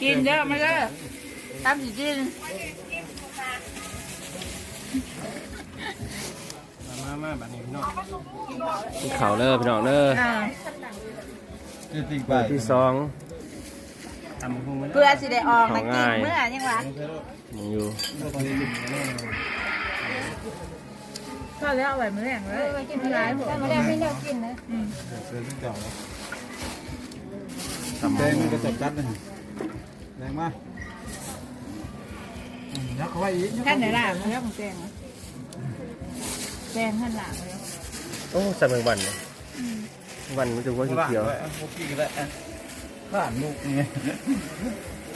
กินเยอะไหมล่ะตามสิกินมามาบัดนี้พี่น้องกินข้าวเด้อพี่น้องเด้ออ่านี่ติงไปมื้อที่สองทำพุ่งไปเพื่อสิได้ออกนะของกินง่ายเมื่อยังวะยังอยู่ ก็แล้วเอาไว้มื้อแรงเลยกินไม่ได้ผมมาแล้วไม่เลือกกินนะเดินที่เก่าแดงมันก็จับจัดนะแดงมากยักเข้าไปอีกแค่ไหนล่ะมื้อแรกของแจงแจงขั้นหลังเลยโอ้สั่งแมงวันเลยวันมันจะว่าเขียวพวกกี้ก็ได้ข้านลูกนี่ไง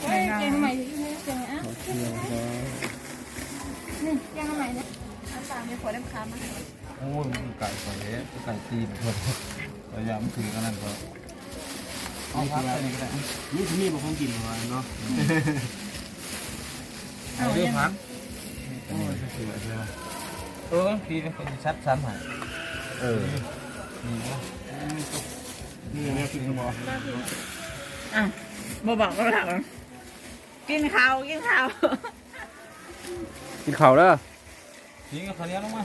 เฮ้ยแกงใหม่ที่นี่แกงอะ ขวดน้ำค้ามาโอ้ยมันไก่ไก่ไก่ตีนคนพยายามถือกันนั่นก็เอาพักไปนี่ก็ได้นี่ที่นี่บ่คงกินมาเนาะเอาเรื่องพักโอ้ยเสือเสือเออพี่เป็นชัดซ้ำหายเออนี่นะนี่เนี่ยกินสมองอะบ่บอกก็ถามกินข้าวกินข้าวกินข้าวเด้อ นี่ก็ข้าวเหนียวลงมา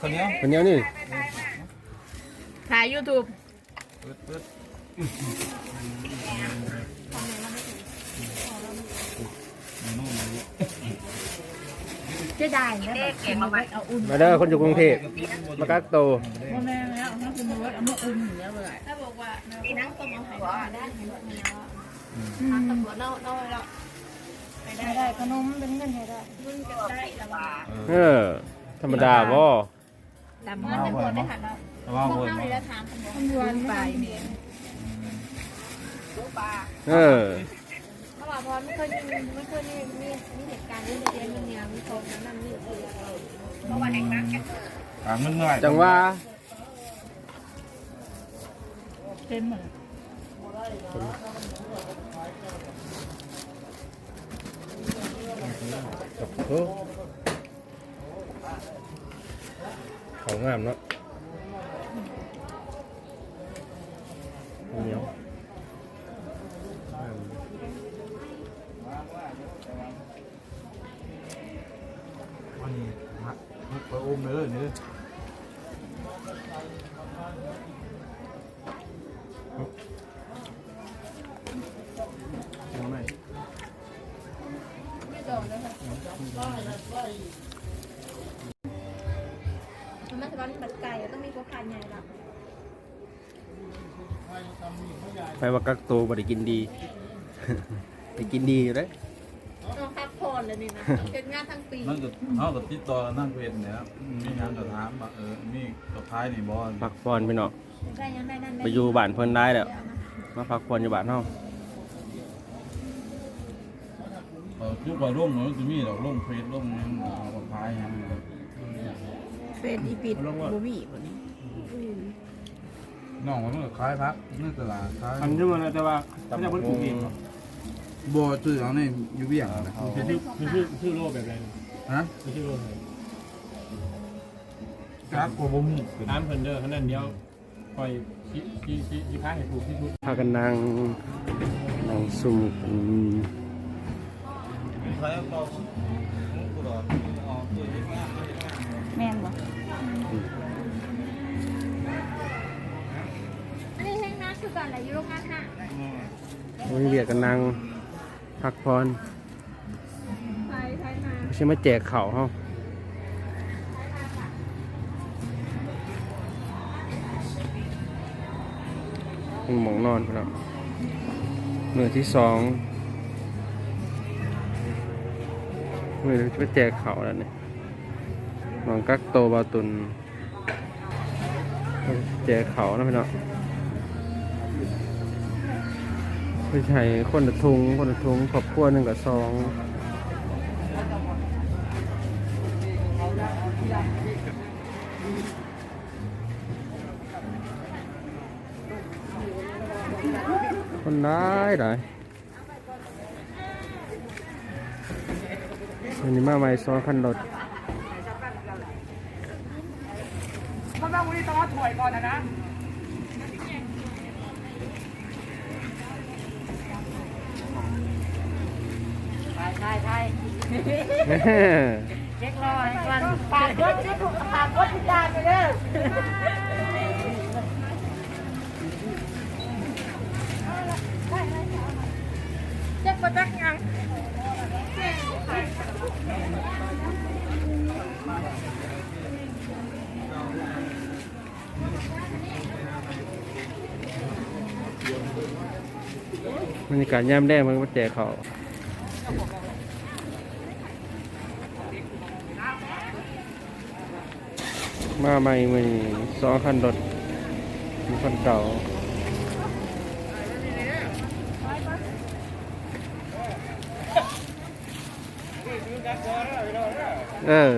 ข้าวเหนียววันนี้นี่ถ่ายยูทูบเปิดเปิดเจะได้นะแบบกินเอาไว้เอาอุ่นมาเด้อคนอยู่กรุงเทพมากักโตวพ่อแม่แล้วถ้าคุณมาวัดเอามาอุ่นอย่างเงี้ยเลยถ้าบอกว่าปีนั่งต้มเอาไข่ดาวได้เห็นแบบนี้ว่าตำรวจเล่าเล่าแล้ว ไปได้ได้ขนมเป็นเงินไทยได้เงินจะได้ละว่าเออ ธรรมดาบ่ดำเงิมานกตำรวจได้หันแล้วว่าพวเวิกร์น้ำมาเลยแล้วถามตำรวจตำรวจไปไปเนี่ยเออเขาบอกพอไม่เคยมีไม่เคยมีมีมีเหตุการณ์เรื่องเดียวเรื่องเนี้ยมีโซนนั้นนั่นนี่เออเพราะว่าแห่งนั้นถามมันเหนื่อยจังว่าเต็มหมด กับเฮ้เขางามเนาะเหนียววันนี้ฮะไปอมเลยเนี่เอ มันไม่ใช่ว่าบัดไก่ต้องมีพวกพันใหญ่ละไปว่ากักโตวบ่ได้กินดี ไปกินดีอยู่เด้อต้องพักผ่อนเลยนี่นะเป็นงานทั้งปีนั่นก็เขากับติดต่อนั่งเพจเนี่ยมีงานจะถามว่าเออมีกับท้ายนี่บอลพักผ่อนพี่น้องได้ยังได้นั่นได้ไปอยู่บ้านเพิ่นได้แล้วมาพักผ่อนอยู่บ้านเฮา เออทุกวันร่มเนาะจะมีดอกร่มเพจร่มยังกับท้ายยังเฟซอีปิดบูบี้หมดนี้น้องมันก็คล้ายพักนี่ตลาดคล้ายทำขึ้นมาแล้วแต่ว่าไม่ได้พ้นปลูกเองบ่ชื่อเขาเนี่ยอยู่เบี้ยงนะเป็นชื่อเป็นชื่อชื่อโลแบบอะไรฮะเป็นชื่อโลไหนครับกบ่มีน้ำเพนเดอร์ขนาดเดียวคอยชี้ชี้ชี้ชี้พาให้ปลูกที่สุดพากันนั่งนั่งซุ่มกันใครเอากูดอกอ๋อตัวนี้งามเลยงาม แม่นบ่อันนี้แห้งน้ำคือกันอะไรอยู่โรงงานห้าวันนี้เรียกกันนั่งพักผ่อนใช่ใช่มาไม่ใช่มาแจกข้าวเฮาหมองนอนพี่น้องมื้อที่สอง ไมื้อนี้จะไปแจกข้าแล้วนี่หมองกักโตบาตุนแจกข้านะพี่น้องไม่ใช่คนละทุงคนละทุงครอบครัวหนึ่งกับสองคนร้ายหลาย อันนี้มาใหม่ซอสพันโหลดเพรม่าวันนี้ต้องเอาถ่วยก่อนนะนะใช่ใช่ใช่เช็ครอให้กันปากรถที่ถูกปากรถที่จานไปเด้อเช็คประตักษ์ยัง รรยากาศยามแรกมันก็แจกเขาวมาใหม่มือสองคันรถมีคันเก่าเออ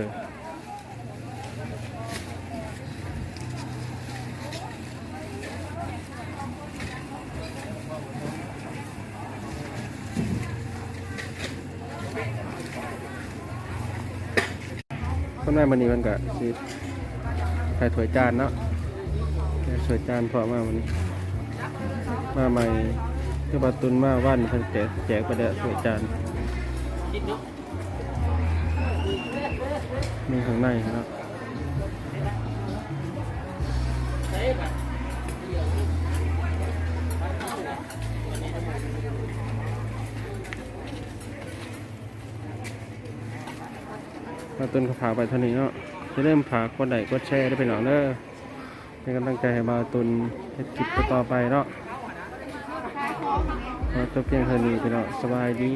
คนแม่มันนี้มันก็สิใส่ถ้วยจานเนาะใส่ถ้วยจานพอมาวันนี้ มาใหม่คือบาตุนมาว่านเพิ่นแจกแจกไปแล้วถ้วยจานมีข้างในเนาะ ตุนก็พาไปเท่านี้เนาะจะเริ่มผากกดไลค์กดแชร์ได้เป็นหนองเด้อเป็นกำลังใจให้บาตุนเฮ็ดคลิปต่อไปเนาะขอจบเพียงเท่านี้พี่น้อสบายดี